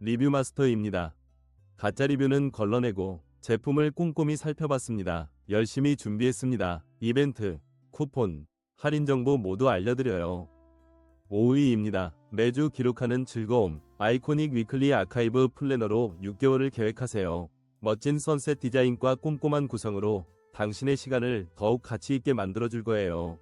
리뷰 마스터입니다. 가짜 리뷰는 걸러내고 제품을 꼼꼼히 살펴봤습니다. 열심히 준비했습니다. 이벤트, 쿠폰, 할인 정보 모두 알려드려요. 5위입니다. 매주 기록하는 즐거움. 아이코닉 위클리 아카이브 플래너로 6개월을 계획하세요. 멋진 선셋 디자인과 꼼꼼한 구성으로 당신의 시간을 더욱 가치 있게 만들어줄 거예요.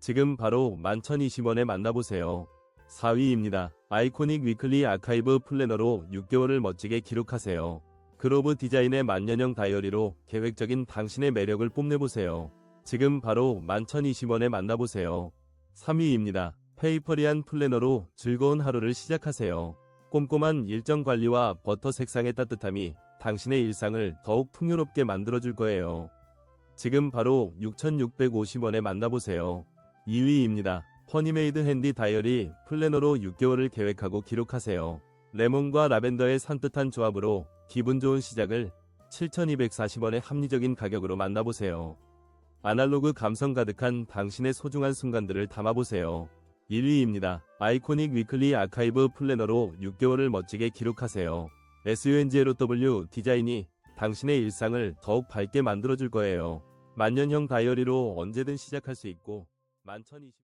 지금 바로 11,020원에 만나보세요. 4위입니다. 아이코닉 위클리 아카이브 플래너로 6개월을 멋지게 기록하세요. 그로브 디자인의 만년형 다이어리로 계획적인 당신의 매력을 뽐내보세요. 지금 바로 11,020원에 만나보세요. 3위입니다. 페이퍼리한 플래너로 즐거운 하루를 시작하세요. 꼼꼼한 일정 관리와 버터 색상의 따뜻함이 당신의 일상을 더욱 풍요롭게 만들어줄 거예요. 지금 바로 6,650원에 만나보세요. 2위입니다. 허니메이드 핸디 다이어리 플래너로 6개월을 계획하고 기록하세요. 레몬과 라벤더의 산뜻한 조합으로 기분 좋은 시작을 7,240원의 합리적인 가격으로 만나보세요. 아날로그 감성 가득한 당신의 소중한 순간들을 담아보세요. 1위입니다. 아이코닉 위클리 아카이브 플래너로 6개월을 멋지게 기록하세요. SUNGLOW 디자인이 당신의 일상을 더욱 밝게 만들어줄 거예요. 만년형 다이어리로 언제든 시작할 수 있고, 만천이십